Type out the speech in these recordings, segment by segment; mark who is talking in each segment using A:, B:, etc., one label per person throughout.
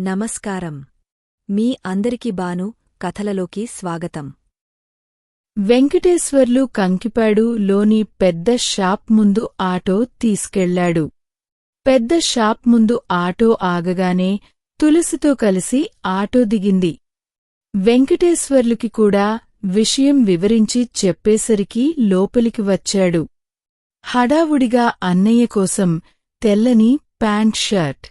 A: నమస్కారం. మీ అందరికి బాను కథలలోకి స్వాగతం.
B: వెంకటేశ్వర్లు కంకిపాడు లోని పెద్ద షాప్ ముందు ఆటో తీసుకెళ్ళాడు. పెద్ద షాప్ ముందు ఆటో ఆగగానే తులసితో కలిసి ఆటో దిగింది. వెంకటేశ్వర్లుకి కూడా విషయం వివరించి చెప్పేసరికి లోపలికి వచ్చాడు. హడావుడిగా అన్నయ్య కోసం తెల్లని ప్యాంట్ షర్ట్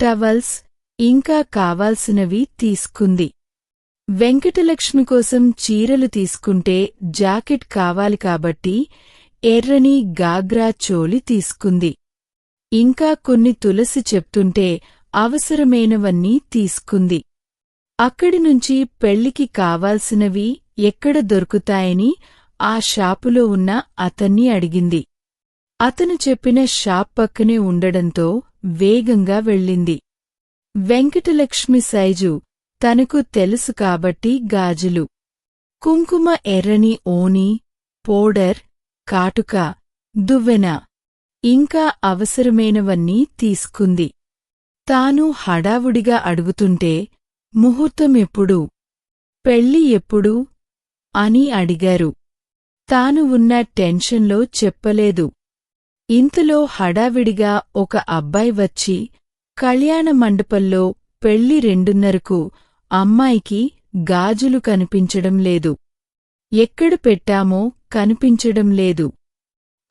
B: టవల్స్ ఇంకా కావాల్సినవి తీసుకుంది. వెంకటలక్ష్మి కోసం చీరలు తీసుకుంటే జాకెట్ కావాలి కాబట్టి ఎర్రని గాగ్రా చోలి తీసుకుంది. ఇంకా కొన్ని తులసి చెప్తుంటే అవసరమైనవన్నీ తీసుకుంది. అక్కడి నుంచి పెళ్ళికి కావాల్సినవి ఎక్కడ దొరుకుతాయని ఆ షాపులో ఉన్న అతన్ని అడిగింది. అతను చెప్పిన షాప్ పక్కనే ఉండడంతో వేగంగా వెళ్ళింది. వెంకటలక్ష్మి సైజు తనకు తెలుసు కాబట్టి గాజులు. కుంకుమ ఎర్రని ఓని పౌడర్ కాటుక దువ్వెన. ఇంకా అవసరమైనవన్నీ తీసుకుంది. తాను హడావుడిగా అడుగుతుంటే ముహూర్తమెప్పుడు పెళ్ళి ఎప్పుడు అని అడిగారు. తాను ఉన్న టెన్షన్లో చెప్పలేదు. ఇంతలో హడావిడిగా ఒక అబ్బాయి వచ్చి కళ్యాణ మండపంలో పెళ్ళి రెండున్నరకు అమ్మాయికి గాజులు కనిపించడం లేదు. ఎక్కడ పెట్టామో కనిపించడం లేదు.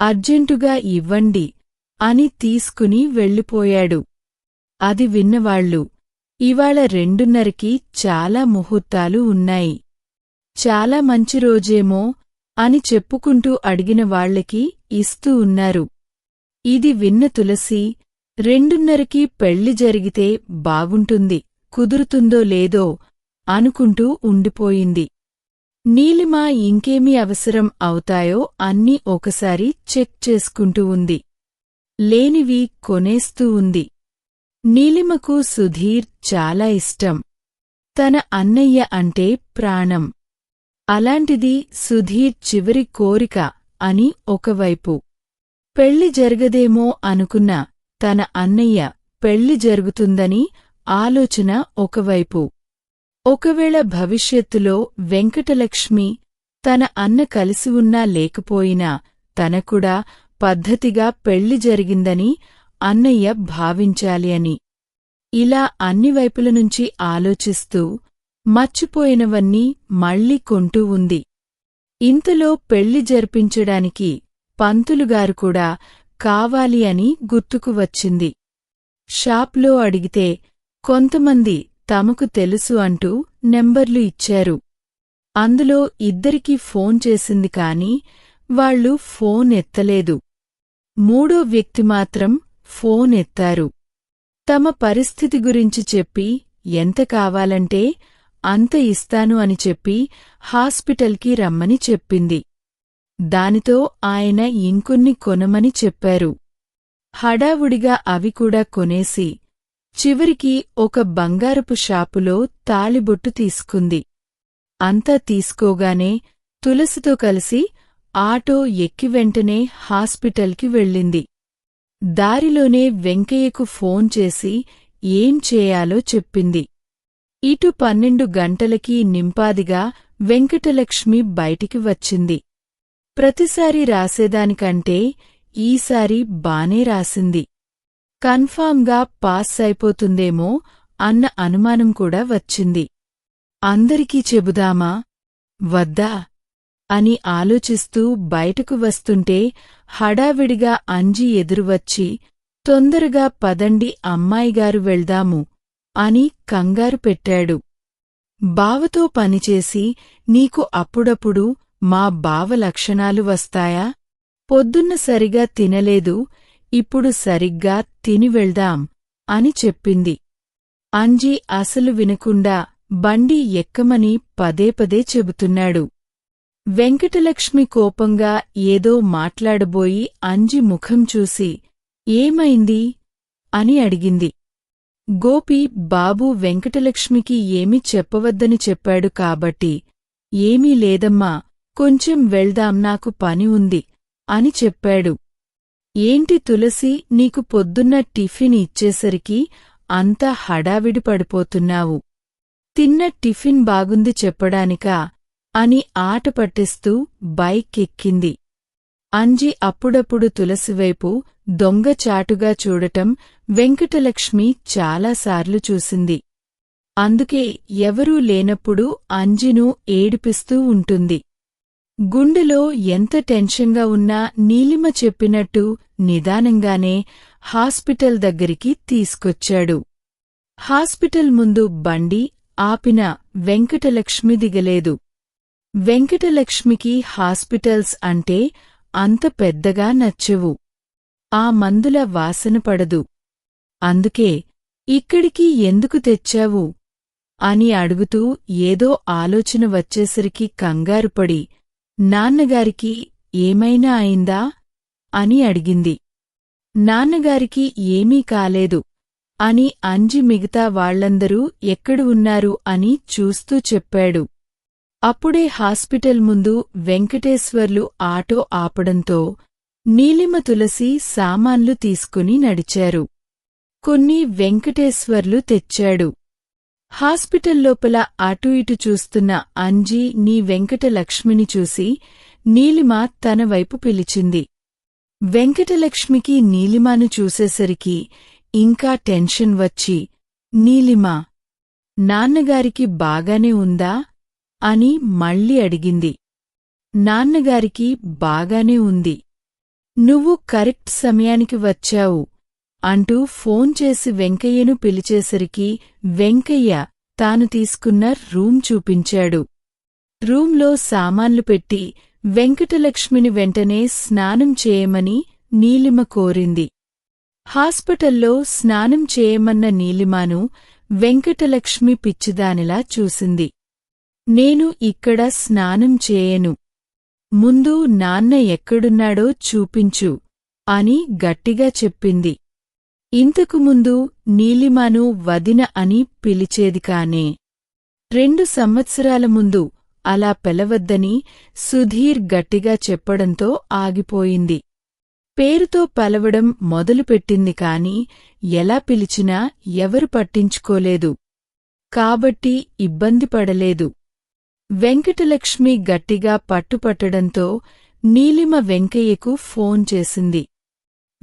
B: అర్జెంటుగా ఇవ్వండి అని తీసుకుని వెళ్ళిపోయాడు. అది విన్నవాళ్ళు ఇవాళ రెండున్నరకి చాలా ముహూర్తాలు ఉన్నాయి. చాలా మంచి రోజేమో అని చెప్పుకుంటూ అడిగిన వాళ్ళకి ఇస్తూ ఉన్నారు. ఇది విన్న తులసి రెండున్నరకి పెళ్ళి జరిగితే బాగుంటుంది కుదురుతుందో లేదో అనుకుంటూ ఉండిపోయింది. నీలిమ ఇంకేమీ అవసరం అవుతాయో అన్నీ ఒకసారి చెక్ చేసుకుంటూ ఉంది. లేనివి కొనేస్తూ ఉంది. నీలిమకు సుధీర్ చాలా ఇష్టం. తన అన్నయ్య అంటే ప్రాణం. అలాంటిది సుధీర్ చివరి కోరిక అని ఒకవైపు. పెళ్ళి జరగదేమో అనుకున్నా తన అన్నయ్య పెళ్ళి జరుగుతుందని ఆలోచన ఒకవైపు. ఒకవేళ భవిష్యత్తులో వెంకటలక్ష్మి తన అన్న కలిసి ఉన్నా లేకపోయినా తనకుడా పద్ధతిగా పెళ్ళి జరిగిందని అన్నయ్య భావించాలి అని. ఇలా అన్ని వైపుల నుంచి ఆలోచిస్తూ మర్చిపోయినవన్నీ మళ్ళీ కొంటూ ఉంది. ఇంతలో పెళ్ళి జరిపించడానికి పంతులుగారు కూడా కావాలి అని గుర్తుకు వచ్చింది. షాప్లో అడిగితే కొంతమంది తమకు తెలుసు అంటూ నెంబర్లు ఇచ్చారు. అందులో ఇద్దరికీ ఫోన్ చేసింది కాని వాళ్ళు ఫోన్ ఎత్తలేదు. మూడో వ్యక్తి మాత్రం ఫోన్ ఎత్తారు. తమ పరిస్థితి గురించి చెప్పి ఎంత కావాలంటే అంత ఇస్తాను అని చెప్పి హాస్పిటల్కి రమ్మని చెప్పింది. దానితో ఆయన ఇంకొన్ని కొనమని చెప్పారు. హడావుడిగా అవి కూడా కొనేసి చివరికి ఒక బంగారపు షాపులో తాళిబొట్టు తీసుకుంది. అంతా తీసుకోగానే తులసితో కలిసి ఆటో ఎక్కి వెంటనే హాస్పిటల్కి వెళ్ళింది. దారిలోనే వెంకయ్యకు ఫోన్ చేసి ఏం చేయాలో చెప్పింది. ఇటు పన్నెండు గంటలకి నింపాదిగా వెంకటలక్ష్మి బయటికి వచ్చింది. ప్రతిసారి రాసేదానికంటే ఈసారి బానే రాసింది. కన్ఫామ్గా పాస్ అయిపోతుందేమో అన్న అనుమానం కూడా వచ్చింది. అందరికీ చెబుదామా? వద్దా? అని ఆలోచిస్తూ బయటకు వస్తుంటే హడావిడిగా అంజి ఎదురువచ్చి తొందరగా పదండి అమ్మాయిగారు వెళ్దాము అని కంగారు పెట్టాడు. బావతో పనిచేసి నీకు అప్పుడప్పుడు మా బావ లక్షణాలు వస్తాయా? పొద్దున్న సరిగా తినలేదు ఇప్పుడు సరిగ్గా తిని వెళ్దాం అని చెప్పింది. అంజి అసలు వినకుండా బండి ఎక్కమని పదే పదే చెబుతున్నాడు. వెంకటలక్ష్మి కోపంగా ఏదో మాట్లాడబోయి అంజి ముఖం చూసి ఏమైంది? అని అడిగింది. గోపి బాబు వెంకటలక్ష్మికి ఏమీ చెప్పవద్దని చెప్పాడు కాబట్టి ఏమీ లేదమ్మా కొంచెం వెళ్దాం నాకు పని ఉంది అని చెప్పాడు. ఏంటి తులసి నీకు పొద్దున్న టిఫిన్ ఇచ్చేసరికి అంతా హడావిడి పడిపోతున్నావు. తిన్న టిఫిన్ బాగుంది చెప్పడానికా అని ఆట పట్టిస్తూ బైక్ ఎక్కింది అంజి అప్పుడప్పుడు తులసివైపు దొంగచాటుగా చూడటం వెంకటలక్ష్మి చాలాసార్లు చూసింది. అందుకే ఎవరూ లేనప్పుడు అంజిను ఏడిపిస్తూ ఉంటుంది. గుండెలో ఎంత టెన్షన్గా ఉన్నా నీలిమ చెప్పినట్టు నిదానంగానే హాస్పిటల్ దగ్గరికి తీసుకొచ్చాడు. హాస్పిటల్ ముందు బండి ఆపిన వెంకటలక్ష్మి దిగలేదు. వెంకటలక్ష్మికి హాస్పిటల్స్ అంటే అంత పెద్దగా నచ్చవు. ఆ మందుల వాసన పడదు. అందుకే ఇక్కడికి ఎందుకు తెచ్చావు? అని అడుగుతూ ఏదో ఆలోచన వచ్చేసరికి కంగారుపడి నాన్నగారికి ఏమైనా అయిందా? అని అడిగింది. నాన్నగారికి ఏమీ కాలేదు అని అంజి మిగతా వాళ్ళందరూ ఎక్కడు ఉన్నారు అని చూస్తూ చెప్పాడు. అప్పుడే హాస్పిటల్ ముందు వెంకటేశ్వర్లు ఆటో ఆపడంతో నీలిమ తులసి సామాన్లు తీసుకుని నడిచారు. కొన్ని వెంకటేశ్వర్లు తెచ్చాడు. హాస్పిటల్ లోపల అటు ఇటు చూస్తున్న అంజీ నీ వెంకటలక్ష్మిని చూసి నీలిమ తన వైపు పిలిచింది. వెంకటలక్ష్మికి నీలిమాను చూసేసరికి ఇంకా టెన్షన్ వచ్చి నీలిమా నాన్నగారికి బాగానే ఉందా? అని మళ్ళీ అడిగింది. నాన్నగారికి బాగానే ఉంది. నువ్వు కరెక్ట్ సమయానికి వచ్చావు. అంటూ ఫోన్ చేసి వెంకయ్యను పిలిచేసరికి వెంకయ్య తాను తీసుకున్న రూమ్ చూపించాడు. రూంలో సామాన్లు పెట్టి వెంకటలక్ష్మిని వెంటనే స్నానం చేయమని నీలిమ కోరింది. హాస్పిటల్లో స్నానం చేయమన్న నీలిమాను వెంకటలక్ష్మి పిచ్చిదానిలా చూసింది. నేను ఇక్కడ స్నానం చేయను. ముందు నాన్న ఎక్కడున్నాడో చూపించు అని గట్టిగా చెప్పింది. ఇంతకు ముందు నీలిమాను వదిన అని పిలిచేది కానే. రెండు సంవత్సరాల ముందు అలా పిలవద్దని సుధీర్ గట్టిగా చెప్పడంతో ఆగిపోయింది. పేరుతో పలవడం మొదలుపెట్టింది కాని ఎలా పిలిచినా ఎవరు పట్టించుకోలేదు. కాబట్టి ఇబ్బంది పడలేదు. వెంకటలక్ష్మి గట్టిగా పట్టుపట్టడంతో నీలిమ వెంకయ్యకు ఫోన్ చేసింది.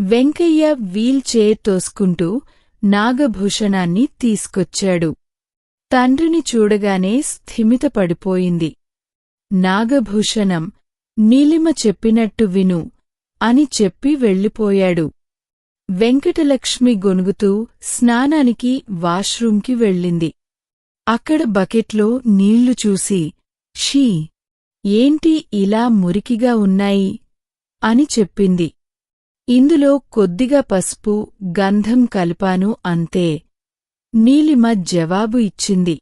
B: వెంకయ్య వీల్చైర్ తోసుకుంటూ నాగభూషణాన్ని తీసుకొచ్చాడు. తండ్రిని చూడగానే స్థిమితపడిపోయింది నాగభూషణం నీలిమ చెప్పినట్టు విను అని చెప్పి వెళ్ళిపోయాడు. వెంకటలక్ష్మి గొనుగుతూ స్నానానికి వాష్రూంకి వెళ్ళింది. అక్కడ బకెట్లో నీళ్ళు చూసి షీ ఏంటి ఇలా మురికిగా ఉన్నాయి? అని చెప్పింది. ఇందులో కొద్దిగా పసుపు గంధం కలిపాను అంతే. నీలిమ జవాబు ఇచ్చింది.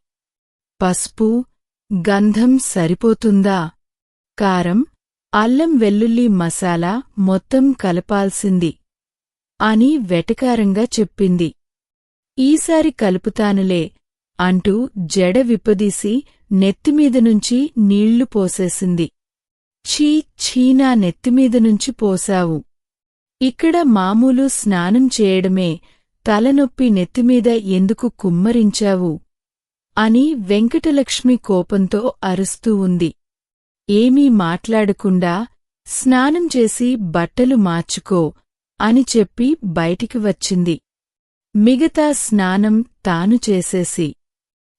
B: పసుపు గంధం సరిపోతుందా? కారం అల్లం వెల్లుల్లి మసాలా మొత్తం కలపాల్సింది. అని వెటకారంగా చెప్పింది. ఈసారి కలుపుతానులే అంటూ జడ విప్పదీసి నెత్తిమీదనుంచి నీళ్ళు పోసేసింది. ఛీ ఛీనా నెత్తిమీదనుంచి పోసావు. ఇక్కడ మామూలు స్నానం చేయడమే తలనొప్పి నెత్తిమీద ఎందుకు కుమ్మరించావు? అని వెంకటలక్ష్మి కోపంతో అరుస్తూ ఉంది. ఏమీ మాట్లాడకుండా స్నానం చేసి బట్టలు మార్చుకో అని చెప్పి బయటికి వచ్చింది. మిగతా స్నానం తాను చేసేసి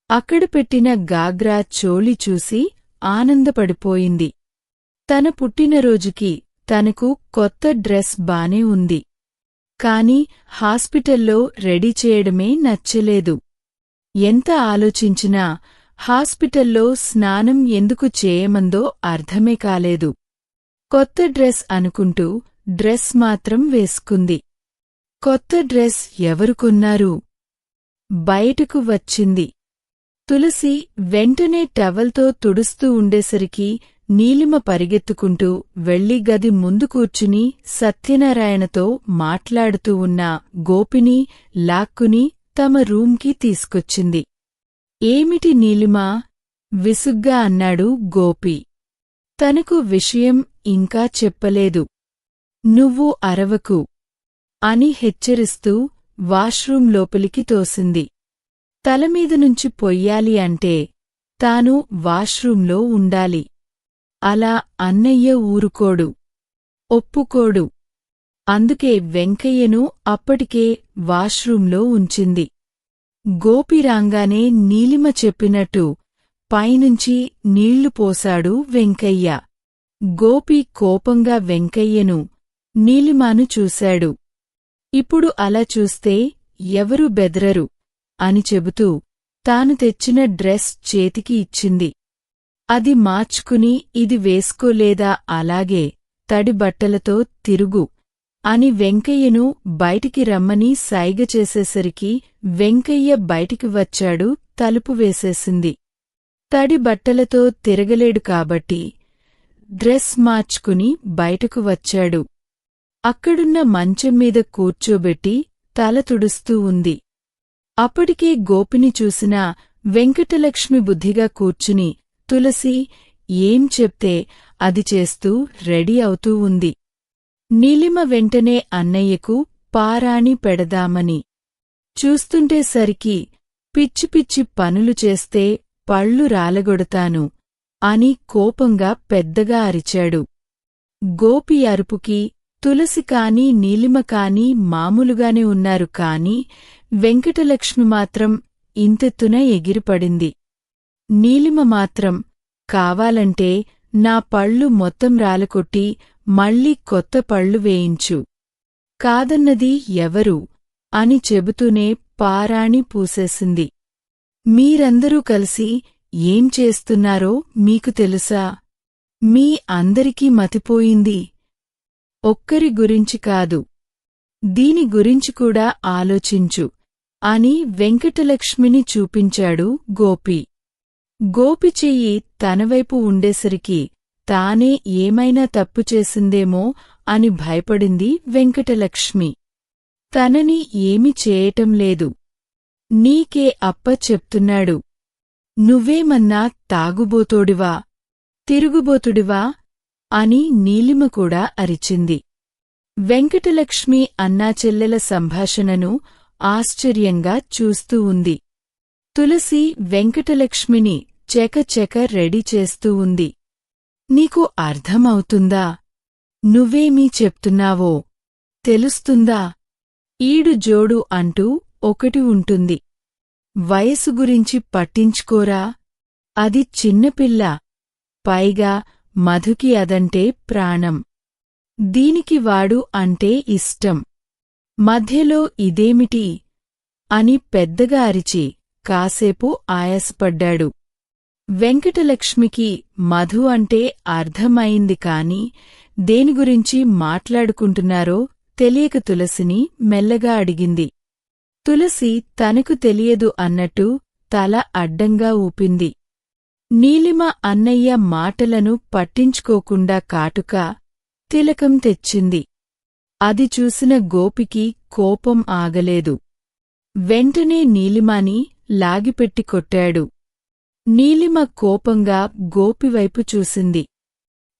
B: అక్కడ పెట్టిన గాగ్రా చోళి చూసి ఆనందపడిపోయింది. తన పుట్టినరోజుకి తనకు కొత్త డ్రెస్ బానే ఉంది. కాని హాస్పిటల్లో రెడీ చేయడమే నచ్చలేదు. ఎంత ఆలోచించినా హాస్పిటల్లో స్నానం ఎందుకు చేయమందో అర్థమే కాలేదు. కొత్త డ్రెస్ అనుకుంటూ డ్రెస్ మాత్రం వేసుకుంది. కొత్త డ్రెస్ ఎవరు కొన్నారు? బయటకు వచ్చింది. తులసి వెంటనే టవల్తో తుడుస్తూ ఉండేసరికి నీలిమ పరిగెత్తుకుంటూ వెళ్ళి గది ముందు కూర్చుని సత్యనారాయణతో మాట్లాడుతూ ఉన్న గోపిని లాక్కుని తమ రూంకి తీసుకొచ్చింది. ఏమిటి నీలిమా విసుగ్గా అన్నాడు గోపి. తనకు విషయం ఇంకా చెప్పలేదు. నువ్వు అరవకు అని హెచ్చరిస్తూ వాష్రూం లోపలికి తోసింది. తలమీద నుంచి పొయ్యాలి అంటే తాను వాష్రూంలో ఉండాలి. అలా అన్నయ్య ఊరుకోడు ఒప్పుకోడు. అందుకే వెంకయ్యను అప్పటికే వాష్రూంలో ఉంచింది. గోపిరాంగానే నీలిమ చెప్పినట్టు పైనుంచి నీళ్ళు పోశాడు వెంకయ్య. గోపి కోపంగా వెంకయ్యను నీలిమాను చూశాడు. ఇప్పుడు అలా చూస్తే ఎవరు బెదరరు అని చెబుతూ తాను తెచ్చిన డ్రెస్ చేతికి ఇచ్చింది. అది మార్చుకుని ఇది వేసుకోలేదా అలాగే తడి బట్టలతో తిరుగు అని వెంకయ్యను బయటికి రమ్మని సైగ చేసేసరికి వెంకయ్య బయటికి వచ్చాడు తలుపు వేసేసింది. తడి బట్టలతో తిరగలేడు కాబట్టి డ్రెస్ మార్చుకుని బయటకు వచ్చాడు. అక్కడున్న మంచం మీద కూర్చోబెట్టి తల తుడుస్తూ ఉంది. అప్పటికే గోపిని చూసిన వెంకటలక్ష్మి బుద్ధిగా కూర్చుని తులసి ఏం చెప్తే అది చేస్తూ రెడీ అవుతూ ఉంది. నీలిమ వెంటనే అన్నయ్యకు పారాణి పెడదామని. చూస్తుంటే సరికి పిచ్చి పిచ్చి పనులు చేస్తే పళ్ళు రాలగొడతాను అని కోపంగా పెద్దగా అరిచాడు. గోపి అరుపుకి తులసి కాని నీలిమ కాని మామూలుగానే ఉన్నారు కాని వెంకటలక్ష్మి మాత్రం ఇంతెత్తున ఎగిరిపడింది. నీలిమ మాత్రం కావాలంటే నా పళ్ళు మొత్తం రాలకొట్టి మళ్ళీ కొత్త పళ్ళు వేయించు. కాదన్నది ఎవరు? అని చెబుతూనే పారాణి పూసేసింది. మీరందరూ కలిసి ఏం చేస్తున్నారో మీకు తెలుసా? మీ అందరికీ మతిపోయింది. ఒక్కరి గురించి కాదు. దీని గురించి కూడా ఆలోచించు అని వెంకటలక్ష్మిని చూపించాడు గోపి. గోపిచెయ్యి తనవైపు ఉండేసరికి తానే ఏమైనా తప్పు చేసిందేమో అని భయపడింది వెంకటలక్ష్మి. తనని ఏమి చేయటం లేదు. నీకే అప్ప చెప్తున్నాడు. నువ్వేమన్నా తాగుబోతోడివా? తిరుగుబోతుడివా? అని నీలిమ కూడా అరిచింది. వెంకటలక్ష్మి అన్నాచెల్లెల సంభాషణను ఆశ్చర్యంగా చూస్తూ ఉంది. తులసి వెంకటలక్ష్మిని చెకచెక రెడీ చేస్తూ ఉంది. నీకు అర్థమవుతుందా? నువ్వేమీ చెప్తున్నావో? తెలుస్తుందా? ఈడు జోడు అంటూ ఒకటి ఉంటుంది. వయసు గురించి పట్టించుకోరా? అది చిన్నపిల్ల పైగా మధుకి అదంటే ప్రాణం. దీనికి వాడు అంటే ఇష్టం. మధ్యలో ఇదేమిటి? అని పెద్దగా అరిచి కాసేపు ఆయాసపడ్డాడు. వెంకటలక్ష్మికి మధు అంటే అర్థమైంది కాని దేని గురించి మాట్లాడుకుంటున్నారో తెలియక తులసిని మెల్లగా అడిగింది. తులసి తనకు తెలియదు అన్నట్టు తల అడ్డంగా ఊపింది. నీలిమ అన్నయ్య మాటలను పట్టించుకోకుండా కాటుక తిలకం తెచ్చింది. అది చూసిన గోపికి కోపం ఆగలేదు. వెంటనే నీలిమాని లాగిపెట్టి కొట్టాడు. నీలిమ కోపంగా గోపివైపు చూసింది.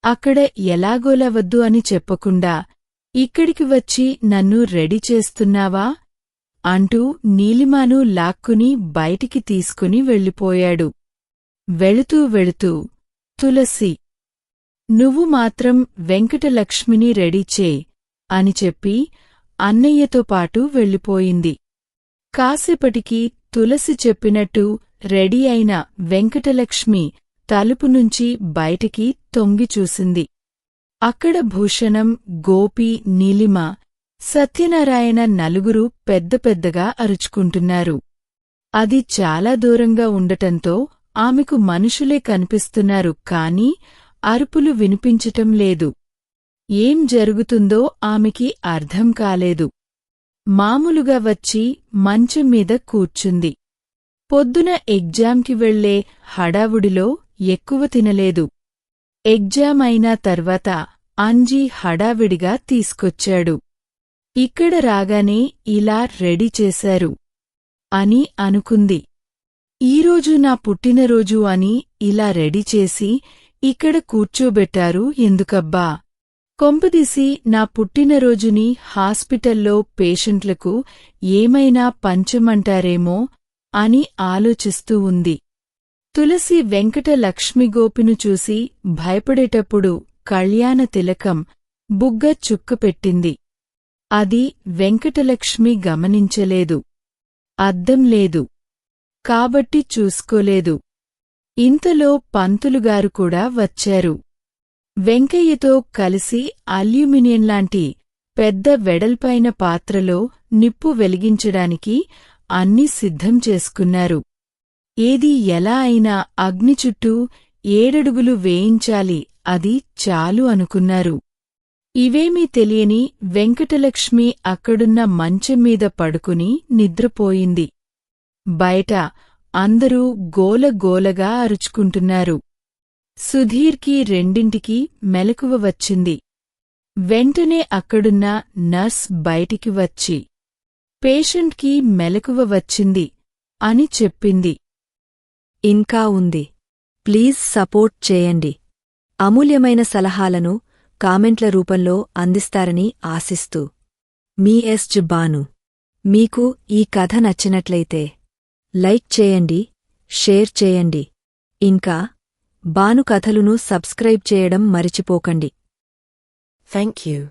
B: అక్కడ ఎలాగోలా వద్దు అని చెప్పకుండా ఇక్కడికి వచ్చి నన్ను రెడీ చేస్తున్నావా? అంటూ నీలిమాను లాక్కుని బయటికి తీసుకుని వెళ్ళిపోయాడు. వెళుతూ వెళుతూ తులసి నువ్వు మాత్రం వెంకటలక్ష్మిని రెడీ చే అని చెప్పి అన్నయ్యతో పాటు వెళ్ళిపోయింది. కాసేపటికి తులసి చెప్పినట్టు రెడీ అయిన వెంకటలక్ష్మి తలుపు నుంచి బయటికి తొంగి చూసింది. అక్కడ భూషణం గోపి నీలిమ సత్యనారాయణ నలుగురు పెద్ద పెద్దగా అరుచుకుంటున్నారు. అది చాలా దూరంగా ఉండటంతో ఆమెకు మనుషులే కనిపిస్తున్నారు కాని అరుపులు వినిపించటం లేదు. ఏం జరుగుతుందో ఆమెకి అర్థం కాలేదు. మామూలుగా వచ్చి మంచం మీద కూర్చుంది. పొద్దున ఎగ్జామ్కి వెళ్ళే హడావుడిలో ఎక్కువ తినలేదు. ఎగ్జామ్ అయినా తర్వాత అంజీ హడావిడిగా తీసుకొచ్చాడు. ఇక్కడ రాగానే ఇలా రెడీ చేశారు. అని అనుకుంది. ఈరోజు నా పుట్టినరోజు అని ఇలా రెడీ చేసి ఇక్కడ కూర్చోబెట్టారు ఎందుకబ్బా? కొంపదీసి నా పుట్టినరోజుని హాస్పిటల్లో పేషెంట్లకు ఏమైనా పంచమంటారేమో అని ఆలోచిస్తూ ఉంది. తులసి వెంకట లక్ష్మిగోపిను చూసి భయపడేటప్పుడు కళ్యాణ తిలకం బుగ్గ చుక్కపెట్టింది. అది వెంకటలక్ష్మి గమనించలేదు. అద్దం లేదు. కాబట్టి చూసుకోలేదు. ఇంతలో పంతులుగారు కూడా వచ్చారు. వెంకయ్యతో కలిసి అల్యూమినియంలాంటి పెద్ద వెడల్పైన పాత్రలో నిప్పు వెలిగించడానికి అన్నీ సిద్ధం చేసుకున్నారు. ఏది ఎలా అయినా అగ్ని చుట్టూ ఏడడుగులు వేయించాలి అది చాలు అనుకున్నారు. ఇవేమీ తెలియని వెంకటలక్ష్మి అక్కడున్న మంచంమీద పడుకుని నిద్రపోయింది. బయట అందరూ గోలగోలగా అరుచుకుంటున్నారు. సుధీర్కి రెండింటికి మెలకువ వచ్చింది. వెంటనే అక్కడున్న నర్స్ బయటికి వచ్చి పేషెంట్కి మెలకువ వచ్చింది అని చెప్పింది.
A: ఇంకా ఉంది. ప్లీజ్ సపోర్ట్ చేయండి. అమూల్యమైన సలహాలను కామెంట్ల రూపంలో అందిస్తారని ఆశిస్తూ. మీ ఎస్ బాను మీకు ఈ కథ నచ్చినట్లయితే లైక్ చేయండి షేర్ చేయండి. ఇంకా బాను కథలును సబ్స్క్రైబ్ చేయడం మరిచిపోకండి.
C: Thank you